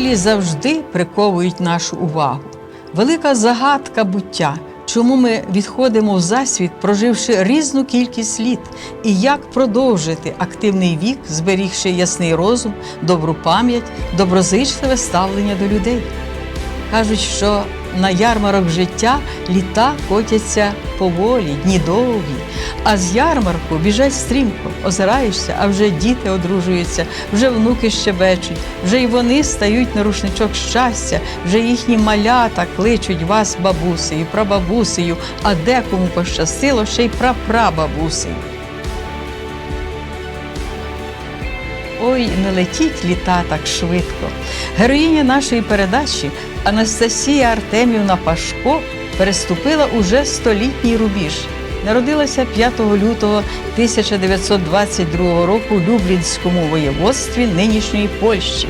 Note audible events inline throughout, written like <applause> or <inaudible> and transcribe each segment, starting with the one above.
Довгожителі завжди приковують нашу увагу. Велика загадка буття, чому ми відходимо в засвіт, проживши різну кількість літ, і як продовжити активний вік, зберігши ясний розум, добру пам'ять, доброзичливе ставлення до людей. Кажуть, що на ярмарок життя літа котяться поволі, дні довгі, а з ярмарку біжать стрімко, озираєшся, а вже діти одружуються, вже внуки щебечуть, вже й вони стають на рушничок щастя, вже їхні малята кличуть вас бабусею, прабабусею, а декому пощастило ще й прапрабабусею. Ой, не летіть літа так швидко. Героїня нашої передачі Анастасія Артемівна Пашко переступила уже столітній рубіж. Народилася 5 лютого 1922 року в Люблінському воєводстві нинішньої Польщі.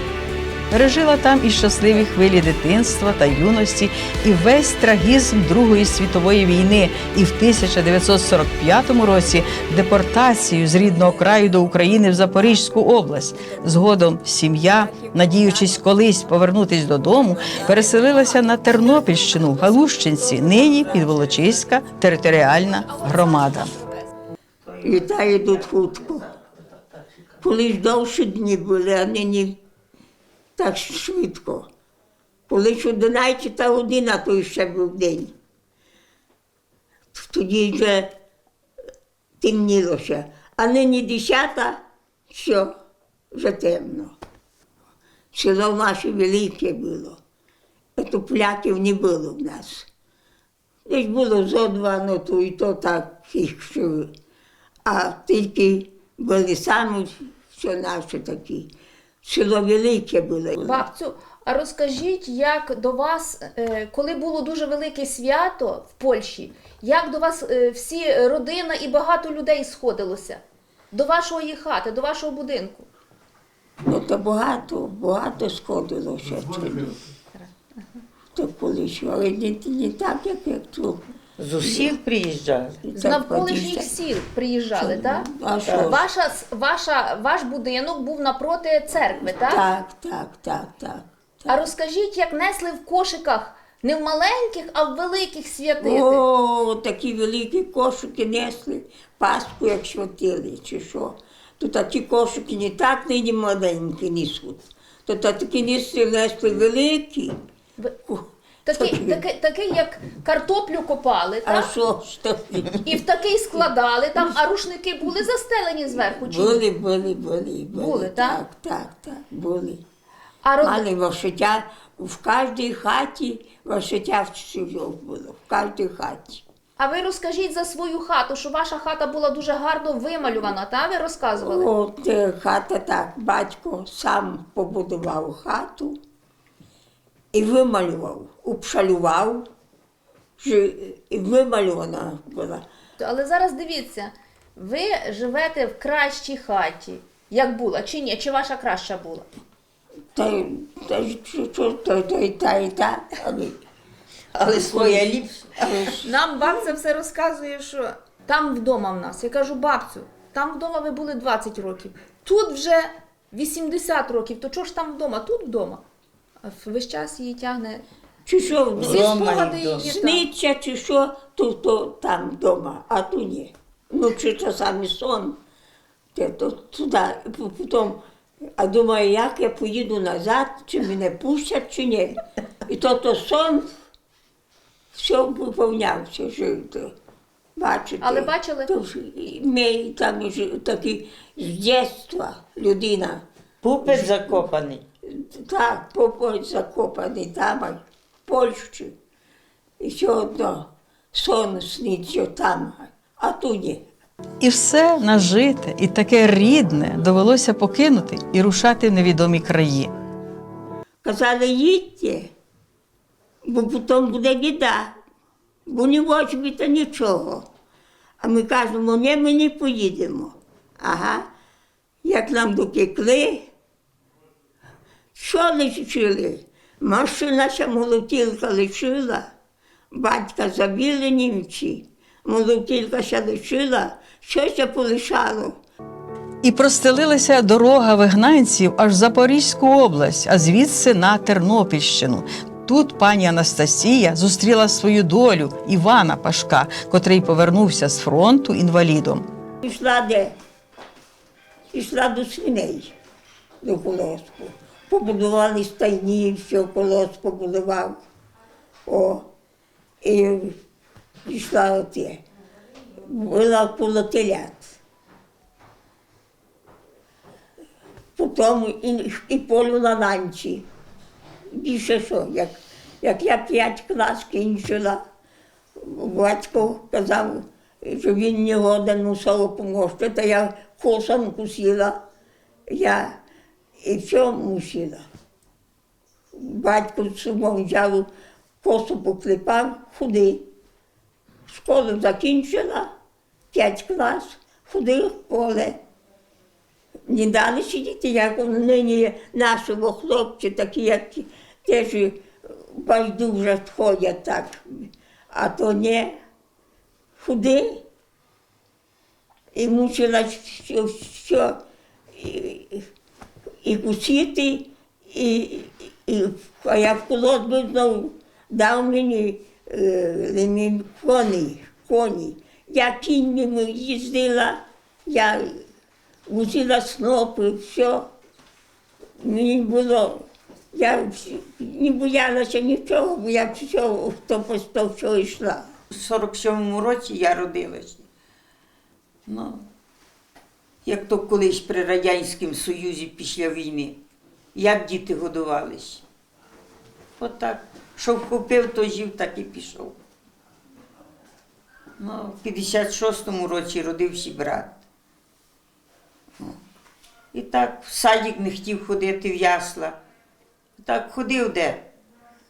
Пережила там і щасливі хвилі дитинства та юності, і весь трагізм Другої світової війни, і в 1945 році депортацію з рідного краю до України в Запорізьку область. Згодом сім'я, надіючись колись повернутись додому, переселилася на Тернопільщину в Галущинці, нині Підволочиська територіальна громада. Літа йдуть хутко. Колись довші дні були, а нині так швидко. Коли Колись 11 година, то ще був день. Тоді вже темніло ще. А нині 10, все, вже темно. Село наше велике було. Топляків не було в нас. Десь було зо два, ну то і то так що. А тільки були самі все наші такі. Село велике було. Бабцю, а розкажіть, як до вас, е, коли було дуже велике свято в Польщі, як до вас е, всі родина і багато людей сходилося? До вашої хати, до вашого будинку? Ну то багато, багато сходило ще тоді. То колись, але не, не так, як, як тут. З усіх приїжджали. З навколишніх сіл приїжджали, так? А що ж? Ваша, с- ваша, ваш будинок був напроти церкви, так? Так, так, так, так. А розкажіть, як несли в кошиках не в маленьких, а в великих святити? О, такі великі кошики несли, Пасху як святили, чи що. То такі кошики не так нині маленькі несуть. То та такі несли, несли великі. Ви- Такий, такий, такий, як картоплю копали, А так? що ж такі? І в такий складали, там, а рушники були застелені зверху чи ні? Були, були, були, були. Були, так? Так, так, так, були. А род... Мали вошиття в кожній хаті, вошиття в чужого було, в кожній хаті. а ви розкажіть за свою хату, що ваша хата була дуже гарно вималювана, та ви розказували? От е, хата так, батько сам побудував хату і вималював, обшалював, і вималювана була. Але зараз дивіться, ви живете в кращій хаті, як була, чи ні? Чи ваша краща була? Та, й- та, та, та, й та, і та, але, Але своя ліпша. Нам бабця все розказує, що там вдома в нас. Я кажу, бабцю, там вдома ви були 20 років, тут вже 80 років, то чого ж там вдома? Тут вдома. А весь час її тягне. чи що, Всі Вдома спогади її сниться, чи що, то, то там вдома, а то ні. Ну, чи часами сон, те, то туди, потім, а думаю, як я поїду назад, чи мене пустять, чи ні. І то, то сон все виповнявся, то, бачите. Але бачили? То, ж ми там такі з дитинства людина, Пупець закопаний. Так, попой закопаний там, а в Польщі. І все одно сон сниться там, а тут ні. І все нажите, і таке рідне довелося покинути і рушати в невідомі краї. Казали, їдьте, бо потім буде біда, бо не возьмете нічого. А ми кажемо, ні, ми не поїдемо. Ага. Як нам допекли, що лишили? Машина ще молотілка лишила, батька забили німці, молотілка ще лишила, що ще полишало. І простелилася дорога вигнанців аж в Запорізьку область, а звідси на Тернопільщину. Тут пані Анастасія зустріла свою долю Івана Пашка, котрий повернувся з фронту інвалідом. Пішла де? Пішла до свиней, до колоску. Побудували стайні, все, колос побудував. О, і пішла оте. Була коло. Потім і, і полю на ланчі. Більше що, як, як я п'ять клас кінчила, батько казав, що він не годен у село помогти, то я косанку сіла, я і все мусила. Батько з собою взяв, косу поклепав, худий. Школу закінчила, п'ять клас, ходив в поле. Не дали сидіти, як нині нашого хлопці, такі, як теж байдуже ходять так. А то не худи. І мусила все, все і, і кусити, і, і, а я в колодку знову дав мені е, коні, коні. Я кіньми їздила, я возила снопи, все. Мені було, я не боялася нічого, бо я всього, хто по всього йшла. У 47-му році я родилася. Ну, як то колись при Радянському Союзі після війни. Як діти годувалися? Отак. Що вхопив, то жив, так і пішов. Ну, в 56-му році родився брат. І так в садик не хотів ходити в ясла. Так ходив де?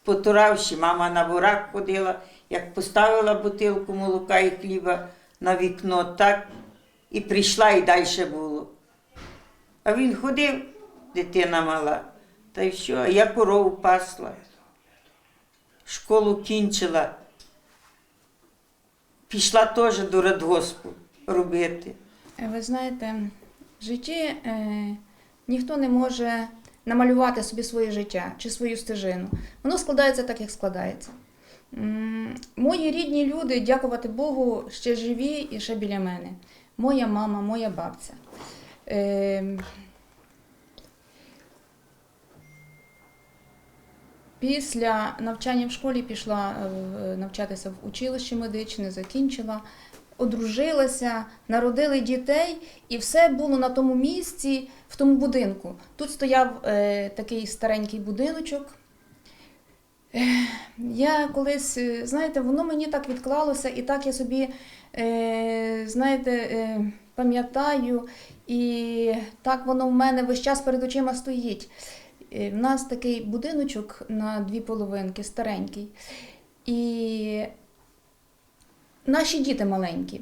Потуравши, мама на бурак ходила, як поставила бутилку молока і хліба на вікно, так і прийшла, і далі було. А він ходив, дитина мала, та й що, я корову пасла. Школу кінчила. Пішла теж до радгоспу робити. Е, Ви знаєте, в житті е, ніхто не може намалювати собі своє життя чи свою стежину. Воно складається так, як складається. Мої рідні люди, дякувати Богу, ще живі і ще біля мене. Моя мама, моя бабця. Е, Після навчання в школі пішла е, навчатися в училище медичне, закінчила, одружилася, народили дітей, і все було на тому місці, в тому будинку. Тут стояв е, такий старенький будиночок. Я колись, е, знаєте, воно мені так відклалося, і так я собі, е, знаєте, е, пам'ятаю, і так воно в мене весь час перед очима стоїть. В нас такий будиночок на дві половинки, старенький. І наші діти маленькі.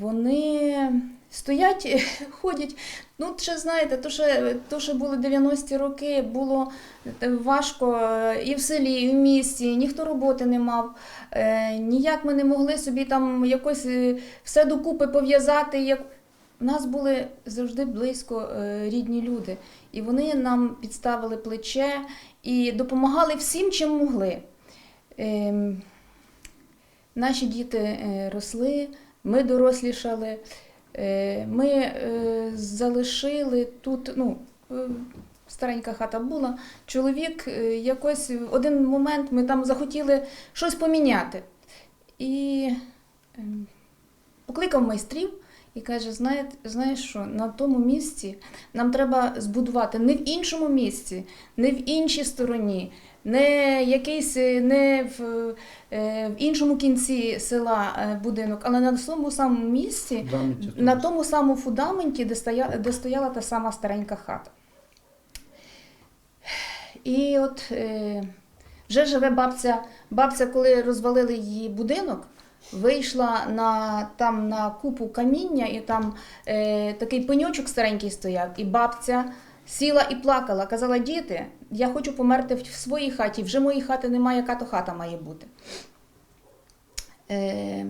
Вони стоять, е, ходять. Ну, ще знаєте, то ще, то, що були 90-ті роки, було е, важко е, і в селі, і в місті, ніхто роботи не мав. Ніяк ми не могли собі там якось все докупи пов'язати. У нас були завжди близько рідні люди, і вони нам підставили плече і допомагали всім, чим могли. Ем, Наші діти росли, ми дорослішали, ми е, залишили тут, ну, е, старенька хата була. Чоловік е, якось в один момент ми там захотіли щось поміняти. І ем, покликав майстрів і каже: знаєте, знаєш що, на тому місці нам треба збудувати не в іншому місці, не в іншій стороні, не якийсь е, не в, е, в іншому кінці села е, будинок, але на тому самому місці, Фундаменті на тому. самому фундаменті, де стояла, де стояла та сама старенька хата. І от вже живе бабця. Бабця, коли розвалили її будинок, вийшла на, там на купу каміння, і там е, такий пеньочок старенький стояв, і бабця сіла і плакала. Казала: діти, я хочу померти в своїй хаті, вже моєї хати немає, яка то хата має бути. Е,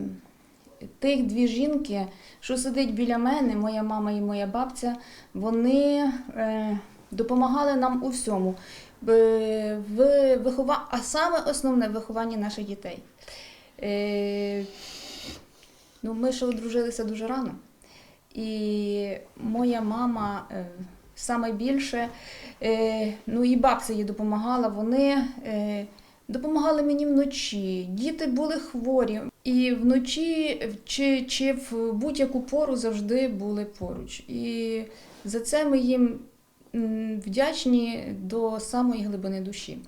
тих дві жінки, що сидить біля мене, моя мама і моя бабця, вони е, допомагали нам у всьому. Б- В вихова... А саме основне в вихованні наших дітей. Е, ну, ми ще одружилися дуже рано. І моя мама е, саме більше, е, ну і бабця їй допомагала. Вони е, допомагали мені вночі. Діти були хворі. І вночі чи, чи в будь-яку пору завжди були поруч. І за це ми їм вдячні до самої глибини душі.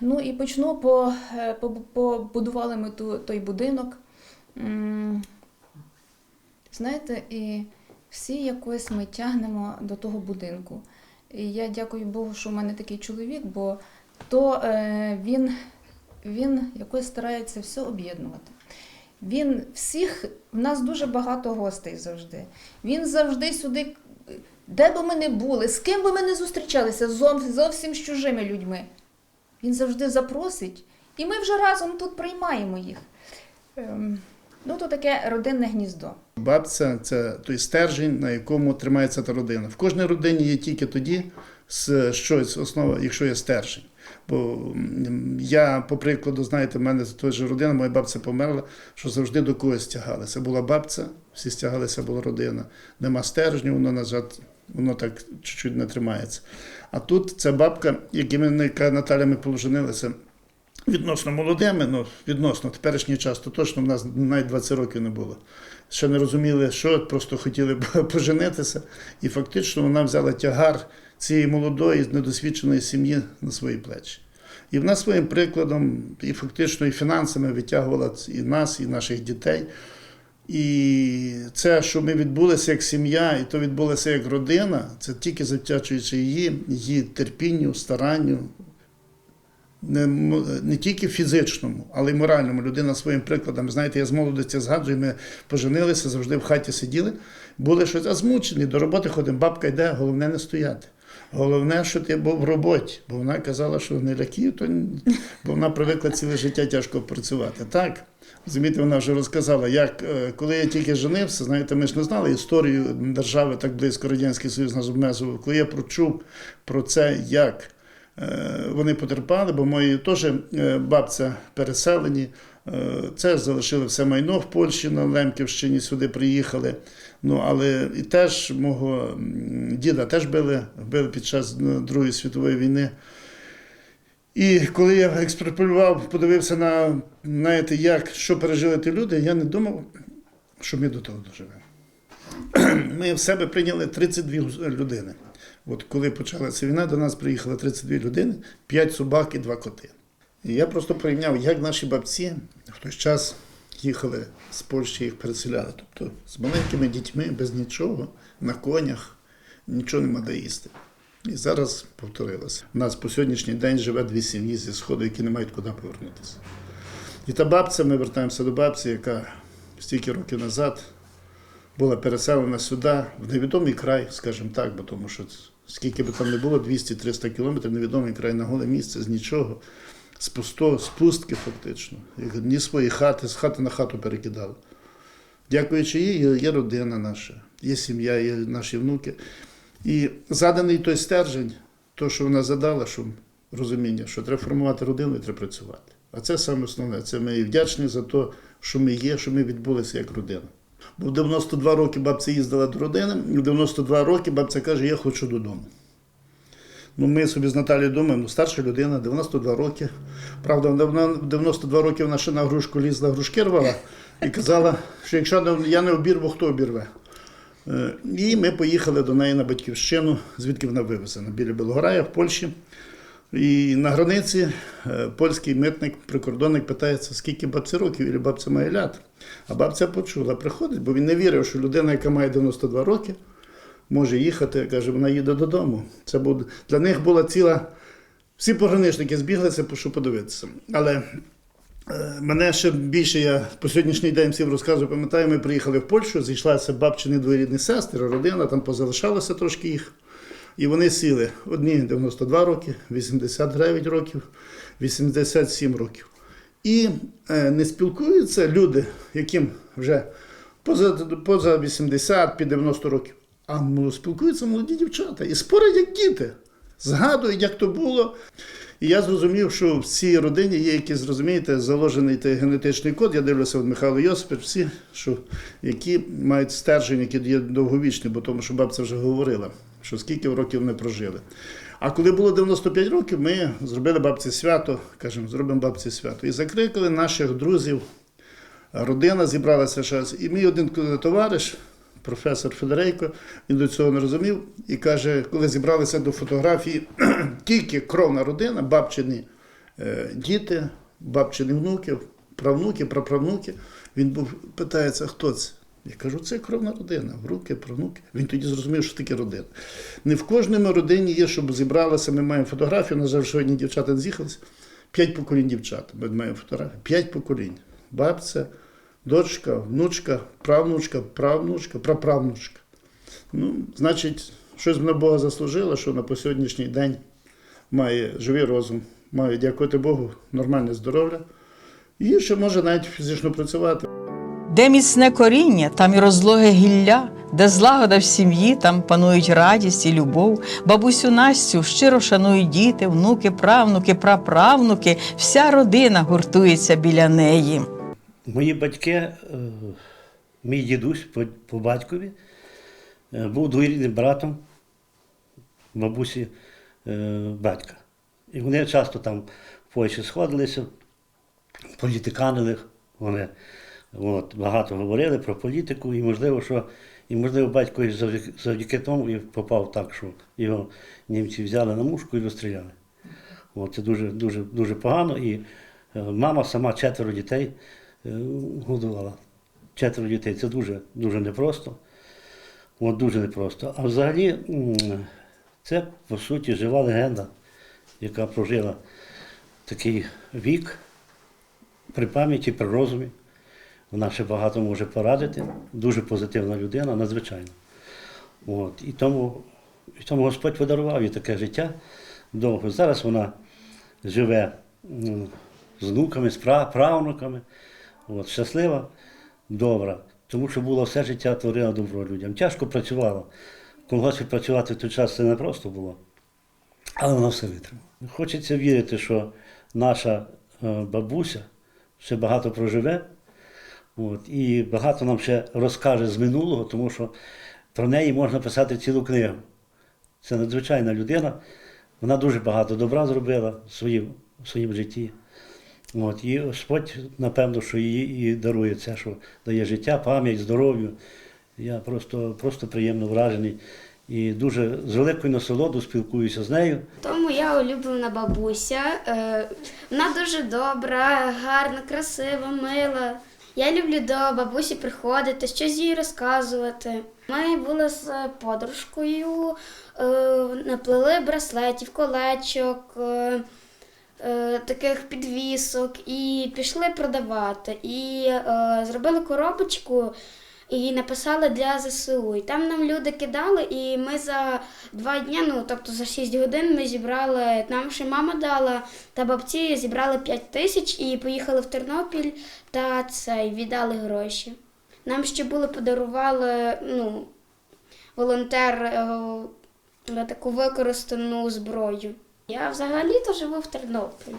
Ну і почну по, е, по, побудували ми ту, той будинок. Знаєте, і всі якось ми тягнемо до того будинку. І я дякую Богу, що в мене такий чоловік, бо то е, він, він якось старається все об'єднувати. Він всіх, в нас дуже багато гостей завжди. Він завжди сюди, де би ми не були, з ким би ми не зустрічалися, зовсім, з чужими людьми. Він завжди запросить, і ми вже разом тут приймаємо їх. Ну, то таке родинне гніздо. Бабця це той стержень, на якому тримається та родина. В кожній родині є тільки тоді щось основа, якщо є стержень. Бо я, по прикладу, знаєте, в мене теж родина, моя бабця померла, що завжди до когось стягалися. Була бабця, всі стягалися, була родина. Нема стержню, воно назад, воно так чуть-чуть не тримається. А тут ця бабка, якими яка Наталя ми поженилися, відносно молодими, ну відносно теперішній час, то точно в нас навіть 20 років не було. Ще не розуміли, що просто хотіли <laughs> поженитися, і фактично вона взяла тягар цієї молодої, недосвідченої сім'ї на свої плечі. І вона своїм прикладом, і фактично і фінансами витягувала і нас, і наших дітей. І це, що ми відбулися як сім'я, і то відбулося як родина, це тільки завдячуючи її, її терпінню, старанню, не, не тільки фізичному, але й моральному. Людина своїм прикладом. Знаєте, я з молодості згадую, ми поженилися, завжди в хаті сиділи, були щось а змучені, до роботи ходимо, бабка йде, головне не стояти. Головне, що ти був в роботі, бо вона казала, що не ляків, то бо вона привикла ціле життя тяжко працювати. Так, розумієте, вона вже розказала, як е, коли я тільки женився, знаєте, ми ж не знали історію держави так близько Радянський Союз нас обмежував. Коли я прочув про це, як вони потерпали, бо мої теж е, бабця переселені. Е, Це залишили все майно в Польщі на Лемківщині, сюди приїхали. Ну, але і теж мого діда теж били, били під час Другої світової війни. І коли я експроприював, подивився на знаєте, як, що пережили ті люди, я не думав, що ми до того доживемо. <clears throat> Ми в себе прийняли 32 людини. От коли почалася війна, до нас приїхало 32 людини, 5 собак і 2 коти. І я просто порівняв, як наші бабці в той час їхали з Польщі, їх переселяли. Тобто з маленькими дітьми, без нічого, на конях, нічого нема де їсти. І зараз повторилося. У нас по сьогоднішній день живе дві сім'ї зі Сходу, які не мають куди повернутися. І та бабця, ми вертаємося до бабці, яка стільки років назад була переселена сюди, в невідомий край, скажімо так, бо тому що скільки би там не було, 200-300 кілометрів, невідомий край на голе місце, з нічого, з пусто, з пустки фактично. Ні свої хати, з хати на хату перекидали. Дякуючи їй, є- родина наша, є сім'я, є наші внуки. І заданий той стержень, то, що вона задала, що розуміння, що треба формувати родину і треба працювати. А це саме основне. Це ми їй вдячні за те, що ми є, що ми відбулися як родина. Бо в 92 роки бабця їздила до родини, в 92 роки бабця каже, я хочу додому. Ну, ми собі з Наталією думаємо, ну старша людина, 92 роки. Правда, в 92 роки вона ще на грушку лізла, грушки рвала і казала, що якщо я не обірву, хто обірве. Е, І ми поїхали до неї на батьківщину, звідки вона вивезена, біля Білогорая в Польщі. І на границі е, польський митник, прикордонник питається, скільки бабці років, і бабця має лят. А бабця почула, приходить, бо він не вірив, що людина, яка має 92 роки, може їхати, каже, вона їде додому. Це буде для них була ціла. Всі пограничники збіглися, щоб подивитися. Але е, мене ще більше, я по сьогоднішній день всім розказую, пам'ятаю, ми приїхали в Польщу, зійшлася бабчини двоюрідні сестри, родина, там позалишалося трошки їх. І вони сіли. Одні 92 роки, 89 років, 87 років. І е, не спілкуються люди, яким вже поза, поза 80 під 90 років. А спілкуються молоді дівчата і спорять як діти. Згадують, як то було. І я зрозумів, що в цій родині є якийсь, зрозумієте, заложений той генетичний код. Я дивлюся от Михайло Йосипович, всі, що, які мають стержень, які є довговічні, бо тому що бабця вже говорила, що скільки років вони прожили. А коли було 95 років, ми зробили бабці свято, кажемо, зробимо бабці свято. І закликали наших друзів, родина зібралася ще раз. І мій один товариш, професор Федорейко, він до цього не розумів і каже, коли зібралися до фотографії, <clears throat> тільки кровна родина, бабчині е, діти, бабчині внуки, правнуки, праправнуки. Він був питається, хто це? Я кажу, це кровна родина, внуки, правнуки. Він тоді зрозумів, що таке родина. Не в кожному родині є, щоб зібралися. Ми маємо фотографію, на жаль, сьогодні дівчата не з'їхалися. П'ять поколінь дівчат. Ми маємо фотографію. П'ять поколінь. Бабця, дочка, внучка, правнучка, правнучка, праправнучка. Ну, значить, щось на Бога заслужило, що на по сьогоднішній день має живий розум, має, дякувати Богу, нормальне здоров'я. І ще може навіть фізично працювати. Де міцне коріння, там і розлоге гілля, де злагода в сім'ї, там панують радість і любов. Бабусю Настю щиро шанують діти, внуки, правнуки, праправнуки. Вся родина гуртується біля неї. Мої батьки, е, мій дідусь по, батькові, е, був двоюрідним братом бабусі е, батька. І вони часто там в Польщі сходилися, політиканили вони. От, багато говорили про політику, і можливо, що і можливо батько завдяки тому і попав так, що його німці взяли на мушку і розстріляли. От, це дуже, дуже, дуже погано. І е, мама сама четверо дітей е, годувала. Четверо дітей це дуже, дуже непросто. От дуже непросто. А взагалі це, по суті, жива легенда, яка прожила такий вік при пам'яті, при розумі. Вона ще багато може порадити. Дуже позитивна людина, надзвичайно. От. І, тому, і тому Господь подарував їй таке життя довго. Зараз вона живе з внуками, з правнуками, от, щаслива, добра, тому що було все життя творила добро людям. Тяжко працювала. В колгоспі працювати в той час це не просто було, але вона все витримала. Хочеться вірити, що наша е, бабуся ще багато проживе. От, і багато нам ще розкаже з минулого, тому що про неї можна писати цілу книгу. Це надзвичайна людина. Вона дуже багато добра зробила в своїм, в своїм житті. От, і Господь, напевно, що їй і дарує це, що дає життя, пам'ять, здоров'я. Я просто, просто приємно вражений і дуже з великою насолодою спілкуюся з нею. Тому я улюблена бабуся. Е, Вона дуже добра, гарна, красива, мила. Я люблю до бабусі приходити, щось їй розказувати. Ми були з подружкою, е, наплели браслетів, колечок, е, е, таких підвісок і пішли продавати. І зробили коробочку і написали для ЗСУ. І там нам люди кидали, і ми за два дні, ну тобто за 6 годин, ми зібрали. Нам ще мама дала та бабці зібрали 5 тисяч і поїхали в Тернопіль та цей віддали гроші. Нам ще були подарували ну, волонтер е, таку використану зброю. Я взагалі-то живу в Тернополі.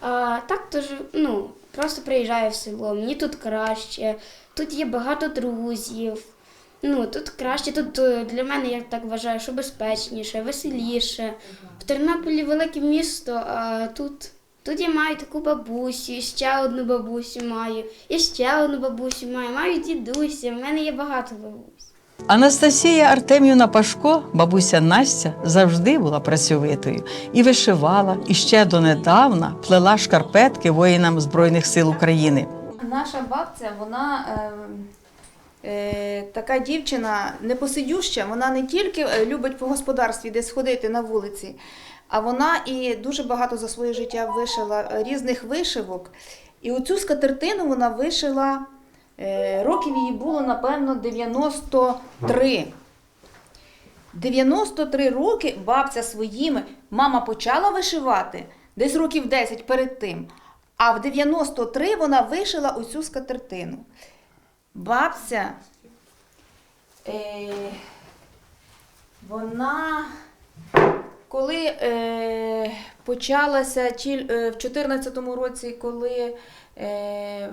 А так то ж, ну, просто приїжджаю в село. Мені тут краще, тут є багато друзів. Ну, тут краще, тут е, для мене, я так вважаю, що безпечніше, веселіше. В Тернополі велике місто, а тут, тут я маю таку бабусю, і ще одну бабусю маю, і ще одну бабусю маю, маю дідуся, в мене є багато бабусь. Анастасія Артемівна Пашко, бабуся Настя, завжди була працьовитою і вишивала, і ще донедавна плела шкарпетки воїнам Збройних сил України. Наша бабця, вона е, е, така дівчина непосидюща, вона не тільки е, любить по господарстві десь ходити на вулиці, а вона і дуже багато за своє життя вишила різних вишивок. І оцю скатертину вона вишила, е, років їй було, напевно, 93. 93 роки бабця своїми, мама почала вишивати десь років 10 перед тим. А в 93 вона вишила оцю скатертину. Бабця, е, вона, коли е, почалася е, в 14-му році, коли, е,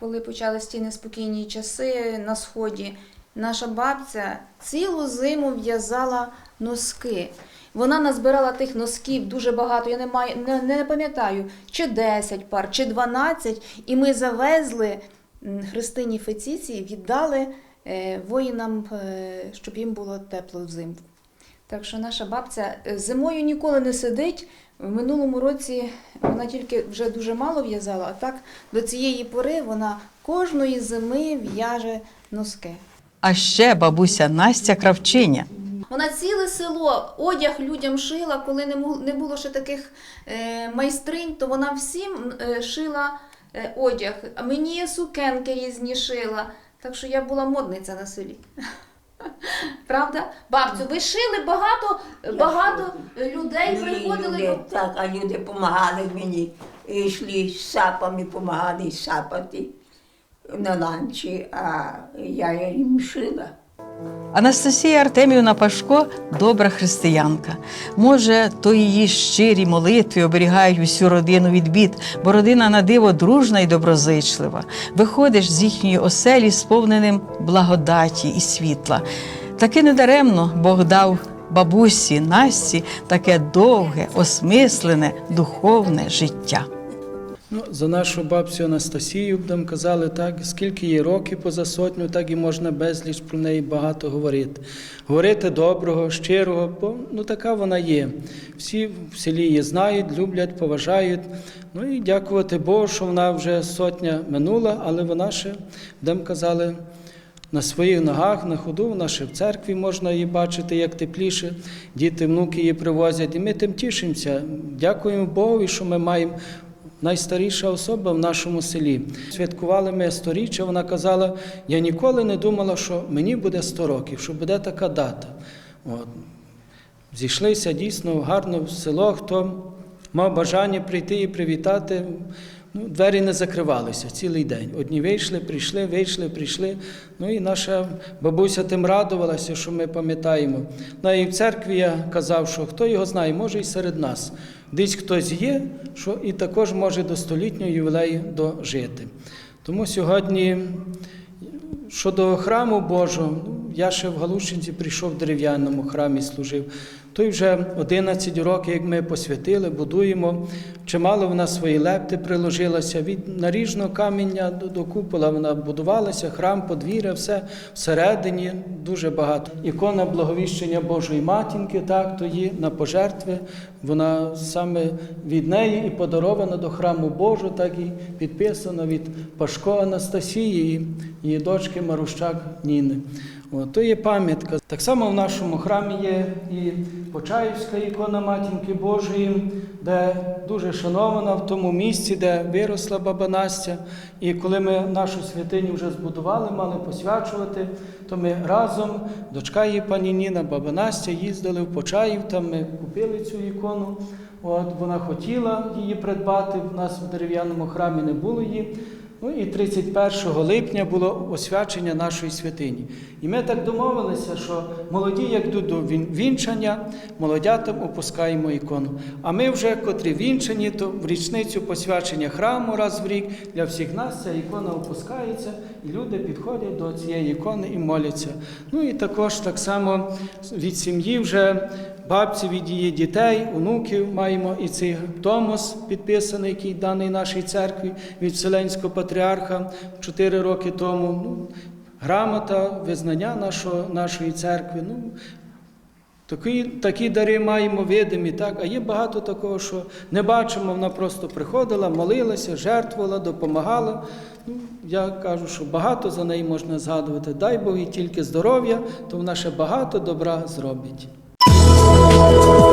коли почалися ті неспокійні часи на сході, наша бабця цілу зиму в'язала носки. Вона назбирала тих носків дуже багато. Я не маю не, не пам'ятаю, чи 10 пар, чи 12. І ми завезли Христині Феціції, віддали е, воїнам, е, щоб їм було тепло взимку. Так що наша бабця е, зимою ніколи не сидить. В минулому році вона тільки вже дуже мало в'язала, а так до цієї пори вона кожної зими в'яже носки. А ще бабуся Настя Кравчиня. Вона ціле село одяг людям шила, коли не було ще таких е, майстринь, то вона всім е, шила е, одяг. А мені сукенки різні шила. Так що я була модниця на селі. <laughs> Правда? Бабцю, ви шили багато, багато людей Ні, приходили люди, так, а люди допомагали мені. І йшли з сапами, допомагали сапати на ланчі, а я їм шила. Анастасія Артемівна Пашко добра християнка. Може, то її щирі молитви оберігають усю родину від бід, бо родина на диво дружна і доброзичлива. Виходиш з їхньої оселі сповненим благодаті і світла. Таки недаремно Бог дав бабусі Насті таке довге, осмислене, духовне життя. Ну, за нашу бабцю Анастасію будемо казали так, скільки їй років поза сотню, так і можна безліч про неї багато говорити. Говорити доброго, щирого, бо ну така вона є. Всі в селі її знають, люблять, поважають. Ну і дякувати Богу, що вона вже сотня минула, але вона ще, будемо казали, на своїх ногах, на ходу, вона ще в церкві можна її бачити, як тепліше. Діти, внуки її привозять. І ми тим тішимося. Дякуємо Богу, що ми маємо найстаріша особа в нашому селі. Святкували ми сторіччя, вона казала, я ніколи не думала, що мені буде 100 років, що буде така дата. От. Зійшлися дійсно гарно в село, хто мав бажання прийти і привітати. Ну, двері не закривалися цілий день. Одні вийшли, прийшли, вийшли, прийшли. Ну і наша бабуся тим радувалася, що ми пам'ятаємо. Ну і в церкві я казав, що хто його знає, може і серед нас. Десь хтось є, що і також може до столітнього ювілею дожити. Тому сьогодні Щодо храму Божого, ну, я ще в Галущинці прийшов в дерев'яному храмі, служив. Той вже 11 років, як ми посвятили, будуємо. Чимало вона свої лепти приложилася. Від наріжного каміння до, до купола вона будувалася, храм, подвір'я, все всередині дуже багато. Ікона благовіщення Божої матінки, так, то є на пожертви. Вона саме від неї і подарована до храму Божого, так і підписана від Пашко Анастасії і її дочки Марущак Ніни. То є пам'ятка. Так само в нашому храмі є і Почаївська ікона Матінки Божої, де дуже шанована в тому місці, де виросла баба Настя. І коли ми нашу святиню вже збудували, мали посвячувати, то ми разом, дочка її пані Ніна, баба Настя, їздили в Почаїв, там ми купили цю ікону. От вона хотіла її придбати. В нас в дерев'яному храмі не було її. Ну і 31 липня було освячення нашої святині. І ми так домовилися, що молоді, як йдуть до він- вінчання, молодятам опускаємо ікону. А ми вже, котрі вінчані, то в річницю посвячення храму раз в рік для всіх нас ця ікона опускається, і люди підходять до цієї ікони і моляться. Ну і також так само від сім'ї вже бабці від її дітей, онуків маємо і цей томос підписаний, який даний нашій церкві від Вселенського патріарха 4 роки тому. Ну, грамота, визнання нашого, нашої церкви. Ну, Такі, такі дари маємо видимі, так? а є багато такого, що не бачимо. Вона просто приходила, молилася, жертвувала, допомагала. Ну, я кажу, що багато за неї можна згадувати. Дай Бог їй тільки здоров'я, то вона ще багато добра зробить. 哦。